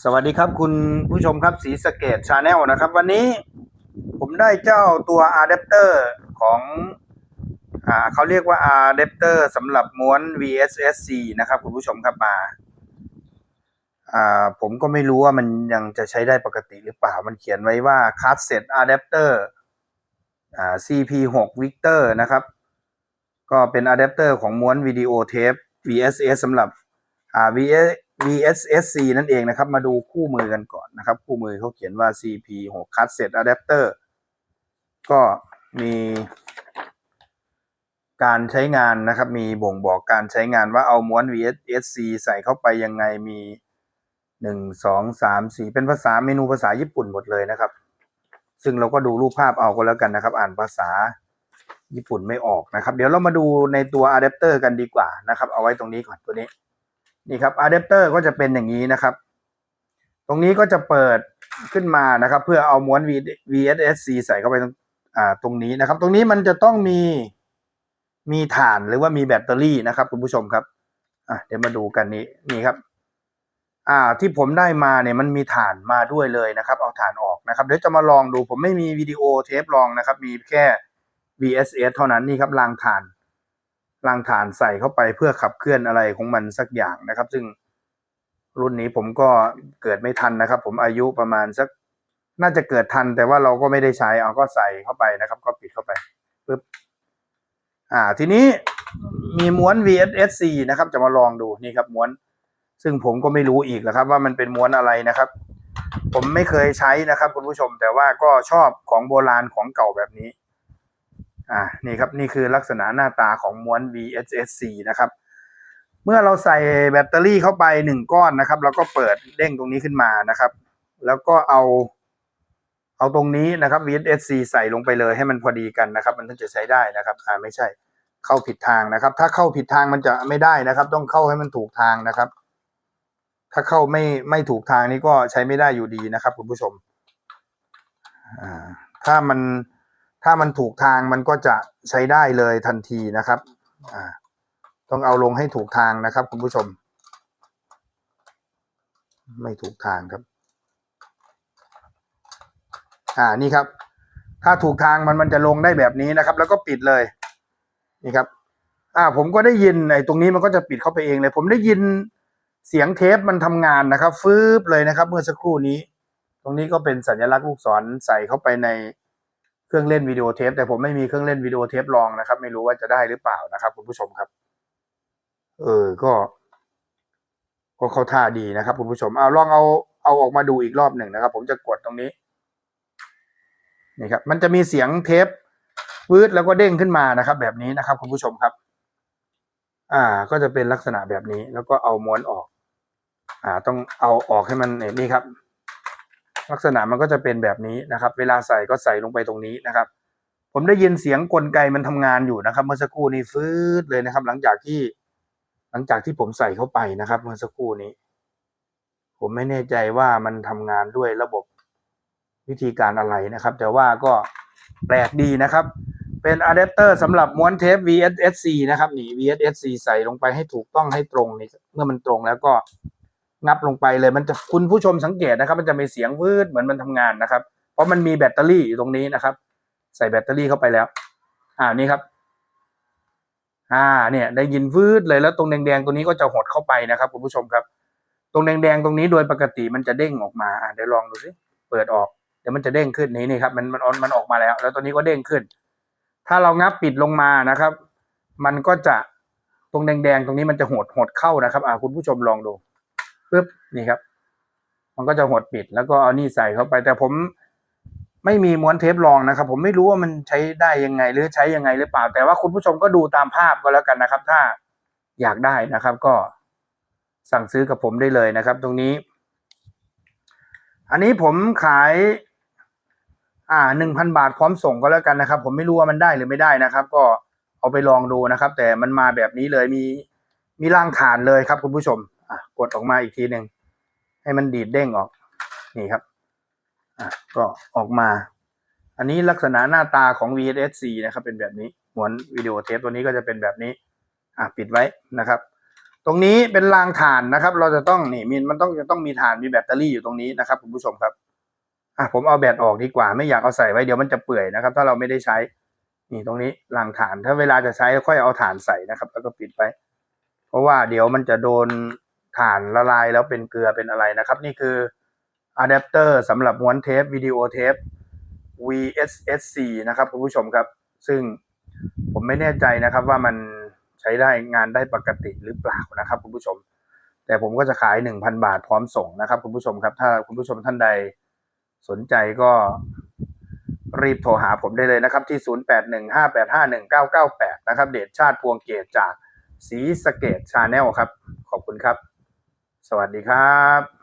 สวัสดีครับคุณผู้ชมครับสีสเกตชาแนลนะครับ วันนี้ผมได้เจ้าตัวอะแดปเตอร์ของอ่าเขาเรียกว่าอะแดปเตอร์สำหรับม้วน VSSC นะครับคุณผู้ชมครับมาอ่าผมก็ไม่รู้ว่ามันยังจะใช้ได้ปกติหรือเปล่า มันเขียนไว้ว่า Card Set Adapter อ่า CP6 Victor นะครับ ก็เป็นอะแดปเตอร์ของม้วนวิดีโอเทป VSS สำหรับอ่า VS VSSC นั่นเองนะครับ มาดูคู่มือกันก่อนนะครับ คู่มือเขาเขียนว่า CP6 Card Set Adapter ก็มีการใช้งานนะครับ มีบ่งบอกการใช้งานว่าเอาม้วน VSSC ใส่เข้าไปยังไงมีหนึ่งสองสามสี่เป็นภาษาเมนูภาษาญี่ปุ่นหมดเลยนะครับ ซึ่งเราก็ดูรูปภาพเอาก็แล้วกันนะครับ อ่านภาษาญี่ปุ่นไม่ออกนะครับ เดี๋ยวเรามาดูในตัวอะแดปเตอร์กันดีกว่านะครับ เอาไว้ตรงนี้ก่อนตัวนี้ นี่ครับอะแดปเตอร์ก็จะเป็นอย่างนี้นะครับ ตรงนี้ก็จะเปิดขึ้นมานะครับ เพื่อเอาม้วน V- VSSC ใส่เข้าไปตรงอ่าตรงนี้นะครับ ตรงนี้มันจะต้องมีมีถ่านหรือว่ามีแบตเตอรี่นะครับ คุณผู้ชมครับอะเดี๋ยวมาดูกันนี้นี่ครับ อ่าที่ผมได้มาเนี่ยมันมีถ่านมาด้วยเลยนะครับ เอาถ่านออกนะครับเดี๋ยวจะมาลองดูผมไม่มีวิดีโอเทปลองนะครับ มีแค่ VSS เท่านั้นนี่ครับรางถ่าน รางถ่านใส่เข้าไปเพื่อขับเคลื่อนอะไรของมันสักอย่างนะครับ ซึ่งรุ่นนี้ผมก็เกิดไม่ทันนะครับ ผมอายุประมาณสักน่าจะเกิดทัน แต่ว่าเราก็ไม่ได้ใช้เอาก็ใส่เข้าไปนะครับ ก็ปิดเข้าไปปึ๊บอ่า ทีนี้มีม้วน VSSC นะครับ จะมาลองดูนี่ครับม้วน ซึ่งผมก็ไม่รู้อีกนะครับ ว่ามันเป็นม้วนอะไรนะครับ ผมไม่เคยใช้นะครับ คุณผู้ชมแต่ว่าก็ชอบของโบราณของเก่าแบบนี้ อ่านี่ครับนี่คือลักษณะหน้าตาของม้วน VSSC นะครับ เมื่อเราใส่แบตเตอรี่เข้าไปหนึ่งก้อนนะครับ แล้วก็เปิดเด้งตรงนี้ขึ้นมานะครับ แล้วก็เอาเอาตรงนี้นะครับ VSSC ใส่ลงไปเลยให้มันพอดีกันนะครับ มันถึงจะใช้ได้นะครับอ่าไม่ใช่เข้าผิดทางนะครับ ถ้าเข้าผิดทางมันจะไม่ได้นะครับ ต้องเข้าให้มันถูกทางนะครับ ถ้าเข้าไม่ไม่ถูกทางนี่ก็ใช้ไม่ได้อยู่ดีนะครับ คุณผู้ชม อ่า ถ้ามัน ถ้ามันถูกทางมันก็จะใช้ได้เลยทันทีนะครับอ่าต้องเอาลงให้ถูกทางนะครับ คุณผู้ชม ไม่ถูกทางครับ อ่านี่ครับ ถ้าถูกทางมันมันจะลงได้แบบนี้นะครับ แล้วก็ปิดเลยนี่ครับ อ่า ผมก็ได้ยินไอ้ตรงนี้มันก็จะปิดเข้าไปเองเลย ผมได้ยินเสียงเทปมันทำงานนะครับ ฟืบเลยนะครับ เมื่อสักครู่นี้ ตรงนี้ก็เป็นสัญลักษณ์ลูกศรใส่เข้าไปใน เครื่องเล่นวิดีโอเทปแต่ผมไม่มีเครื่องเล่นวิดีโอเทปลองนะครับ ไม่รู้ว่าจะได้หรือเปล่านะครับ คุณผู้ชมครับ เออก็ก็เข้าท่าดีนะครับ คุณผู้ชมเอาลองเอาเอาออกมาดูอีกรอบหนึ่งนะครับ ผมจะกดตรงนี้นี่ครับ มันจะมีเสียงเทปวืดแล้วก็เด้งขึ้นมานะครับ แบบนี้นะครับ คุณผู้ชมครับ อ่า ก็จะเป็นลักษณะแบบนี้ แล้วก็เอาม้วนออก อ่า ต้องเอาออกให้มันนี่ครับ ลักษณะมันก็จะเป็นแบบนี้นะครับ เวลาใส่ก็ใส่ลงไปตรงนี้นะครับ ผมได้ยินเสียงกลไกมันทำงานอยู่นะครับ เมื่อสักครู่นี้ฟืดเลยนะครับ หลังจากที่หลังจากที่ผมใส่เข้าไปนะครับ เมื่อสักครู่นี้ ผมไม่แน่ใจว่ามันทำงานด้วยระบบวิธีการอะไรนะครับ แต่ว่าก็แปลกดีนะครับ เป็นอะแดปเตอร์สำหรับม้วนเทป VSSC นะครับนี่ VSSC ใส่ลงไปให้ถูกต้องให้ตรงนี่เมื่อมันตรงแล้วก็ งับลงไปเลยมันจะคุณผู้ชมสังเกตนะครับ มันจะมีเสียงวืดเหมือนมันทำงานนะครับ เพราะมันมีแบตเตอรี่อยู่ตรงนี้นะครับ ใส่แบตเตอรี่เข้าไปแล้วอ่านี่ครับ อ่า เนี่ย ได้ยินวืดเลยแล้วตรงแดงๆตรงนี้ก็จะหดเข้าไปนะครับคุณผู้ชมครับ ตรงแดงๆตรงนี้โดยปกติมันจะเด้งออกมาอ่าเดี๋ยวลองดูสิเปิดออกเดี๋ยวมันจะเด้งขึ้นนี่นี่ครับมันมันมันออกมาแล้ว แล้วตัวนี้ก็เด้งขึ้น ถ้าเรางับปิดลงมานะครับ มันก็จะตรงแดงๆตรงนี้มันจะหดหดเข้านะครับ อ่าคุณผู้ชมลองดู ปึ๊บนี่ครับ มันก็จะหดปิด แล้วก็เอานี่ใส่เข้าไป แต่ผมไม่มีม้วนเทปรองนะครับ ผมไม่รู้ว่ามันใช้ได้ยังไง หรือใช้ยังไงหรือเปล่า แต่ว่าคุณผู้ชมก็ดูตามภาพก็แล้วกันนะครับ ถ้าอยากได้นะครับ ก็สั่งซื้อกับผมได้เลยนะครับ ตรงนี้ อันนี้ผมขาย อ่าหนึ่งพันบาทพร้อมส่งก็แล้วกันนะครับ ผมไม่รู้ว่ามันได้หรือไม่ได้นะครับ ก็เอาไปลองดูนะครับ แต่มันมาแบบนี้เลยมีมีร่างฐานเลยครับคุณผู้ชม กดออกมาอีกทีหนึ่งให้มันดีดเด้งออกนี่ครับอะก็ออกมา อันนี้ลักษณะหน้าตาของ VSC นะครับเป็นแบบนี้หมวนวิดีโอเทปตัวนี้ก็จะเป็นแบบนี้อะปิดไว้นะครับ ตรงนี้เป็นรางถ่านนะครับ เราจะต้องนี่มีมันต้องจะต้องมีถ่านมีแบตเตอรี่อยู่ตรงนี้นะครับคุณผู้ชมครับอะผมเอาแบตออกดีกว่าไม่อยากเอาใส่ไว้เดี๋ยวมันจะเปื่อยนะครับ ถ้าเราไม่ได้ใช้นี่ตรงนี้รางถ่านถ้าเวลาจะใช้ค่อยเอาถ่านใส่นะครับ แล้วก็ปิดไปเพราะว่าเดี๋ยวมันจะโดน ถ่านละลายแล้วเป็นเกลือเป็นอะไรนะครับ นี่คืออะแดปเตอร์สำหรับม้วนเทปวิดีโอเทป VSSC นะครับคุณผู้ชมครับ ซึ่งผมไม่แน่ใจนะครับว่ามันใช้ได้งานได้ปกติหรือเปล่านะครับคุณผู้ชม แต่ผมก็จะขาย 1,000 บาทพร้อมส่งนะครับคุณผู้ชมครับ ถ้าคุณผู้ชมท่านใดสนใจก็รีบโทรหาผมได้เลยนะครับที่ 0815851998 นะครับ เดชชาติพวงเกตจากสีสเกตชาแนลครับ ขอบคุณครับ สวัสดีครับ